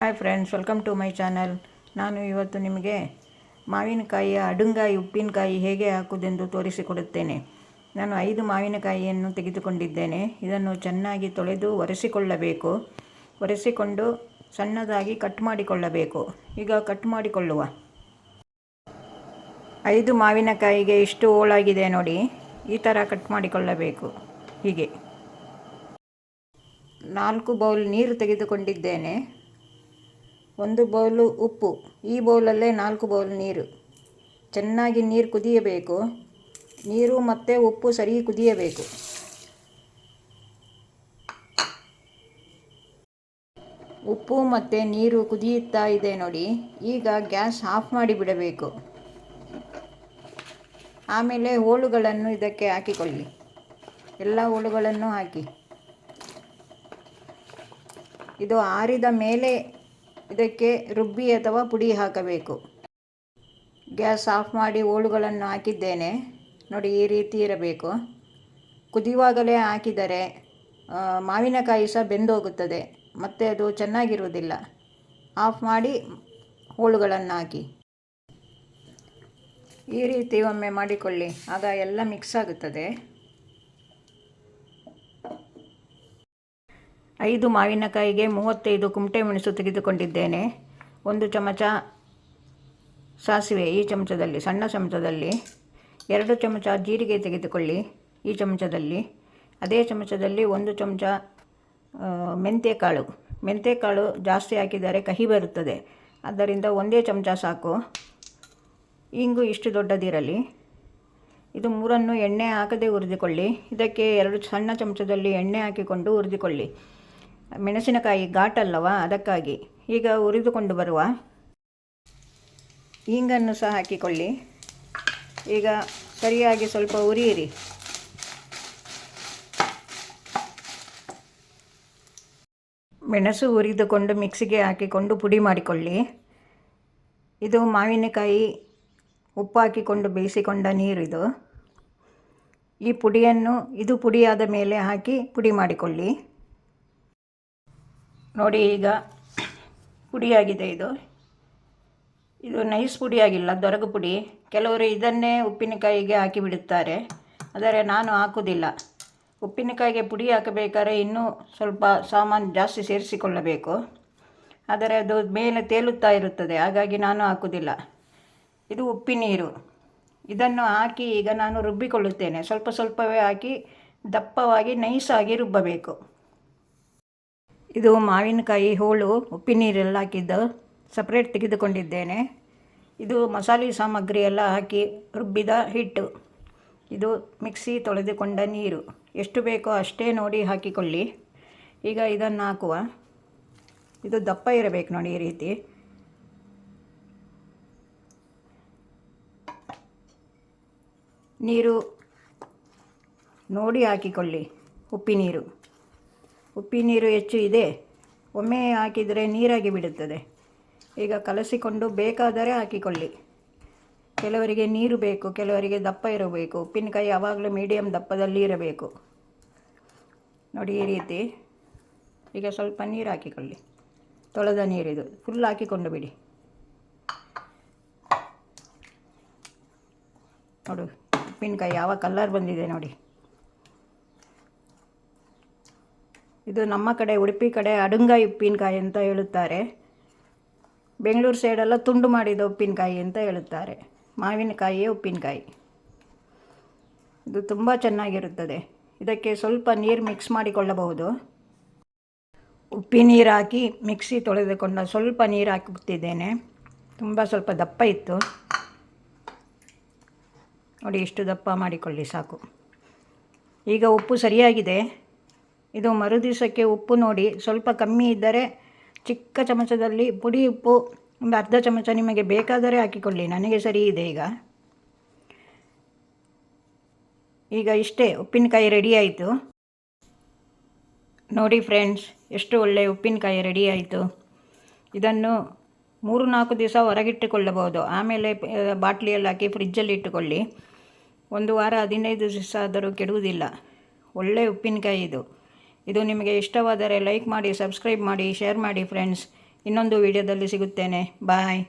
Hi friends welcome to my channel ನಾನು ಇವತ್ತು ನಿಮಗೆ ಮಾವಿನಕಾಯಿಯ ಅಡುಂಗಾಯಿ, ಉಪ್ಪಿನಕಾಯಿ ಹೇಗೆ ಹಾಕುವುದೆಂದು ತೋರಿಸಿಕೊಡುತ್ತೇನೆ. ನಾನು ಐದು ಮಾವಿನಕಾಯಿಯನ್ನು ತೆಗೆದುಕೊಂಡಿದ್ದೇನೆ. ಇದನ್ನು ಚೆನ್ನಾಗಿ ತೊಳೆದು ಒರೆಸಿಕೊಳ್ಳಬೇಕು. ಒರೆಸಿಕೊಂಡು ಸಣ್ಣದಾಗಿ ಕಟ್ ಮಾಡಿಕೊಳ್ಳಬೇಕು. ಈಗ ಕಟ್ ಮಾಡಿಕೊಳ್ಳುವ. ಐದು ಮಾವಿನಕಾಯಿಗೆ ಇಷ್ಟು ಹೋಳಾಗಿದೆ ನೋಡಿ. ಈ ಥರ ಕಟ್ ಮಾಡಿಕೊಳ್ಳಬೇಕು. ಹೀಗೆ. ನಾಲ್ಕು ಬೌಲ್ ನೀರು ತೆಗೆದುಕೊಂಡಿದ್ದೇನೆ. ಒಂದು ಬೌಲು ಉಪ್ಪು, ಈ ಬೌಲಲ್ಲೇ ನಾಲ್ಕು ಬೌಲ್ ನೀರು. ಚೆನ್ನಾಗಿ ನೀರು ಕುದಿಯಬೇಕು. ನೀರು ಮತ್ತು ಉಪ್ಪು ಸರಿ ಕುದಿಯಬೇಕು. ಉಪ್ಪು ಮತ್ತು ನೀರು ಕುದಿಯುತ್ತಾ ಇದೆ ನೋಡಿ. ಈಗ ಗ್ಯಾಸ್ ಆಫ್ ಮಾಡಿ ಬಿಡಬೇಕು. ಆಮೇಲೆ ಹೋಳುಗಳನ್ನು ಇದಕ್ಕೆ ಹಾಕಿಕೊಳ್ಳಿ. ಎಲ್ಲ ಹೋಳುಗಳನ್ನು ಹಾಕಿ. ಇದು ಆರಿದ ಮೇಲೆ ಇದಕ್ಕೆ ರುಬ್ಬಿ ಅಥವಾ ಪುಡಿ ಹಾಕಬೇಕು. ಗ್ಯಾಸ್ ಆಫ್ ಮಾಡಿ ಹೋಳುಗಳನ್ನು ಹಾಕಿದ್ದೇನೆ. ನೋಡಿ, ಈ ರೀತಿ ಇರಬೇಕು. ಕುದಿಯುವಾಗಲೇ ಹಾಕಿದರೆ ಮಾವಿನಕಾಯಿ ಸಹ ಬೆಂದೋಗುತ್ತದೆ. ಮತ್ತು ಅದು ಚೆನ್ನಾಗಿರುವುದಿಲ್ಲ. ಆಫ್ ಮಾಡಿ ಹೋಳುಗಳನ್ನು ಹಾಕಿ. ಈ ರೀತಿ ಒಮ್ಮೆ ಮಾಡಿಕೊಳ್ಳಿ. ಆಗ ಎಲ್ಲ ಮಿಕ್ಸ್ ಆಗುತ್ತದೆ. ಐದು ಮಾವಿನಕಾಯಿಗೆ ಮೂವತ್ತೈದು ಕುಮಟೆ ಮೆಣಸು ತೆಗೆದುಕೊಂಡಿದ್ದೇನೆ. ಒಂದು ಚಮಚ ಸಾಸಿವೆ ಈ ಚಮಚದಲ್ಲಿ, ಸಣ್ಣ ಚಮಚದಲ್ಲಿ. ಎರಡು ಚಮಚ ಜೀರಿಗೆ ತೆಗೆದುಕೊಳ್ಳಿ ಈ ಚಮಚದಲ್ಲಿ. ಅದೇ ಚಮಚದಲ್ಲಿ ಒಂದು ಚಮಚ ಮೆಂತ್ಯಕಾಳು ಮೆಂತ್ಯಕಾಳು ಜಾಸ್ತಿ ಹಾಕಿದರೆ ಕಹಿ ಬರುತ್ತದೆ. ಆದ್ದರಿಂದ ಒಂದೇ ಚಮಚ ಸಾಕು. ಇಂಗು ಇಷ್ಟು ದೊಡ್ಡದಿರಲಿ. ಇದು ಮೂರನ್ನು ಎಣ್ಣೆ ಹಾಕದೆ ಹುರಿದುಕೊಳ್ಳಿ. ಇದಕ್ಕೆ ಎರಡು ಸಣ್ಣ ಚಮಚದಲ್ಲಿ ಎಣ್ಣೆ ಹಾಕಿಕೊಂಡು ಹುರಿದುಕೊಳ್ಳಿ. ಮೆಣಸಿನಕಾಯಿ ಘಾಟಲ್ಲವ? ಅದಕ್ಕಾಗಿ. ಈಗ ಉರಿದುಕೊಂಡು ಬರುವ ಹೀಂಗನ್ನು ಸಹ ಹಾಕಿಕೊಳ್ಳಿ. ಈಗ ಸರಿಯಾಗಿ ಸ್ವಲ್ಪ ಉರಿಯಿರಿ. ಮೆಣಸು ಹುರಿದುಕೊಂಡು ಮಿಕ್ಸಿಗೆ ಹಾಕಿಕೊಂಡು ಪುಡಿ ಮಾಡಿಕೊಳ್ಳಿ. ಇದು ಮಾವಿನಕಾಯಿ ಉಪ್ಪು ಹಾಕಿಕೊಂಡು ಬೇಯಿಸಿಕೊಂಡ ನೀರಿದು. ಈ ಪುಡಿಯನ್ನು, ಇದು ಪುಡಿಯಾದ ಮೇಲೆ ಹಾಕಿ ಪುಡಿ ಮಾಡಿಕೊಳ್ಳಿ. ನೋಡಿ ಈಗ ಪುಡಿಯಾಗಿದೆ ಇದು. ಇದು ನೈಸ್ ಪುಡಿಯಾಗಿಲ್ಲ, ದೊರಗು ಪುಡಿ. ಕೆಲವರು ಇದನ್ನೇ ಉಪ್ಪಿನಕಾಯಿಗೆ ಹಾಕಿ ಬಿಡುತ್ತಾರೆ ಆದರೆ ನಾನು ಹಾಕುವುದಿಲ್ಲ. ಉಪ್ಪಿನಕಾಯಿಗೆ ಪುಡಿ ಹಾಕಬೇಕಾದ್ರೆ ಇನ್ನೂ ಸ್ವಲ್ಪ ಸಾಮಾನು ಜಾಸ್ತಿ ಸೇರಿಸಿಕೊಳ್ಳಬೇಕು. ಆದರೆ ಅದು ಮೇಲೆ ತೇಲುತ್ತಾ ಇರುತ್ತದೆ, ಹಾಗಾಗಿ ನಾನು ಹಾಕುವುದಿಲ್ಲ. ಇದು ಉಪ್ಪಿನೀರು ಇದನ್ನು ಹಾಕಿ ಈಗ ನಾನು ರುಬ್ಬಿಕೊಳ್ಳುತ್ತೇನೆ. ಸ್ವಲ್ಪ ಸ್ವಲ್ಪವೇ ಹಾಕಿ ದಪ್ಪವಾಗಿ, ನೈಸಾಗಿ ರುಬ್ಬಬೇಕು. ಇದು ಮಾವಿನಕಾಯಿ ಹೋಳು, ಉಪ್ಪಿನೀರೆಲ್ಲ ಹಾಕಿದ್ದು ಸಪ್ರೇಟ್ ತೆಗೆದುಕೊಂಡಿದ್ದೇನೆ. ಇದು ಮಸಾಲೆ ಸಾಮಗ್ರಿ ಎಲ್ಲ ಹಾಕಿ ರುಬ್ಬಿದ ಹಿಟ್ಟು. ಇದು ಮಿಕ್ಸಿ ತೊಳೆದುಕೊಂಡ ನೀರು. ಎಷ್ಟು ಬೇಕೋ ಅಷ್ಟೇ ನೋಡಿ ಹಾಕಿಕೊಳ್ಳಿ. ಈಗ ಇದನ್ನು ಹಾಕುವ. ಇದು ದಪ್ಪ ಇರಬೇಕು ನೋಡಿ ಈ ರೀತಿ. ನೀರು ನೋಡಿ ಹಾಕಿಕೊಳ್ಳಿ. ಉಪ್ಪಿನೀರು. ಉಪ್ಪಿನೀರು ಹೆಚ್ಚು ಇದೆ. ಒಮ್ಮೆ ಹಾಕಿದರೆ ನೀರಾಗಿ ಬಿಡುತ್ತದೆ. ಈಗ ಕಲಸಿಕೊಂಡು ಬೇಕಾದರೆ ಹಾಕಿಕೊಳ್ಳಿ. ಕೆಲವರಿಗೆ ನೀರು ಬೇಕು, ಕೆಲವರಿಗೆ ದಪ್ಪ ಇರಬೇಕು. ಉಪ್ಪಿನಕಾಯಿ ಯಾವಾಗಲೂ ಮೀಡಿಯಮ್ ದಪ್ಪದಲ್ಲಿ ಇರಬೇಕು. ನೋಡಿ ಈ ರೀತಿ. ಈಗ ಸ್ವಲ್ಪ ನೀರು ಹಾಕಿಕೊಳ್ಳಿ. ತೊಳೆದ ನೀರಿದು ಫುಲ್ ಹಾಕಿಕೊಂಡು ಬಿಡಿ. ನೋಡು, ಉಪ್ಪಿನಕಾಯಿ ಯಾವ ಕಲ್ಲರ್ ಬಂದಿದೆ ನೋಡಿ. ಇದು ನಮ್ಮ ಕಡೆ, ಉಡುಪಿ ಕಡೆ ಅಡುಂಗಾಯಿ ಉಪ್ಪಿನಕಾಯಿ ಅಂತ ಹೇಳುತ್ತಾರೆ. ಬೆಂಗಳೂರು ಸೈಡೆಲ್ಲ ತುಂಡು ಮಾಡಿದ ಉಪ್ಪಿನಕಾಯಿ ಅಂತ ಹೇಳುತ್ತಾರೆ. ಮಾವಿನಕಾಯಿಯೇ ಉಪ್ಪಿನಕಾಯಿ. ಇದು ತುಂಬ ಚೆನ್ನಾಗಿರುತ್ತದೆ. ಇದಕ್ಕೆ ಸ್ವಲ್ಪ ನೀರು ಮಿಕ್ಸ್ ಮಾಡಿಕೊಳ್ಳಬಹುದು. ಉಪ್ಪಿ ಹಾಕಿ ಮಿಕ್ಸಿ ತೊಳೆದುಕೊಂಡ ಸ್ವಲ್ಪ ನೀರು ಹಾಕುತ್ತಿದ್ದೇನೆ. ತುಂಬ ಸ್ವಲ್ಪ ದಪ್ಪ ಇತ್ತು. ನೋಡಿ, ಇಷ್ಟು ದಪ್ಪ ಮಾಡಿಕೊಳ್ಳಿ, ಸಾಕು. ಈಗ ಉಪ್ಪು ಸರಿಯಾಗಿದೆ. ಇದು ಮರು ದಿವಸಕ್ಕೆ ಉಪ್ಪು ನೋಡಿ. ಸ್ವಲ್ಪ ಕಮ್ಮಿ ಇದ್ದರೆ ಚಿಕ್ಕ ಚಮಚದಲ್ಲಿ ಪುಡಿ ಉಪ್ಪು, ಒಂದು ಅರ್ಧ ಚಮಚ ನಿಮಗೆ ಬೇಕಾದರೆ ಹಾಕಿಕೊಳ್ಳಿ. ನನಗೆ ಸರಿ ಇದೆ ಈಗ. ಈಗ ಇಷ್ಟೇ, ಉಪ್ಪಿನಕಾಯಿ ರೆಡಿ ಆಯಿತು. ನೋಡಿ ಫ್ರೆಂಡ್ಸ್ ಎಷ್ಟು ಒಳ್ಳೆಯ ಉಪ್ಪಿನಕಾಯಿ ರೆಡಿ ಆಯಿತು. ಇದನ್ನು ಮೂರು ನಾಲ್ಕು ದಿವಸ ಹೊರಗಿಟ್ಟುಕೊಳ್ಳಬಹುದು. ಆಮೇಲೆ ಬಾಟ್ಲಿಯಲ್ಲಿ ಹಾಕಿ ಫ್ರಿಜ್ಜಲ್ಲಿ ಇಟ್ಟುಕೊಳ್ಳಿ. ಒಂದು ವಾರ ಹದಿನೈದು ದಿವಸ ಆದರೂ ಕೆಡುವುದಿಲ್ಲ. ಒಳ್ಳೆಯ ಉಪ್ಪಿನಕಾಯಿ ಇದು. ಇದು ನಿಮಗೆ ಇಷ್ಟವಾದರೆ ಲೈಕ್ ಮಾಡಿ ಸಬ್ಸ್ಕ್ರೈಬ್ ಮಾಡಿ ಶೇರ್ ಮಾಡಿ ಫ್ರೆಂಡ್ಸ್ ಇನ್ನೊಂದು ವಿಡಿಯೋದಲ್ಲಿ ಸಿಗುತ್ತೇನೆ. ಬಾಯ್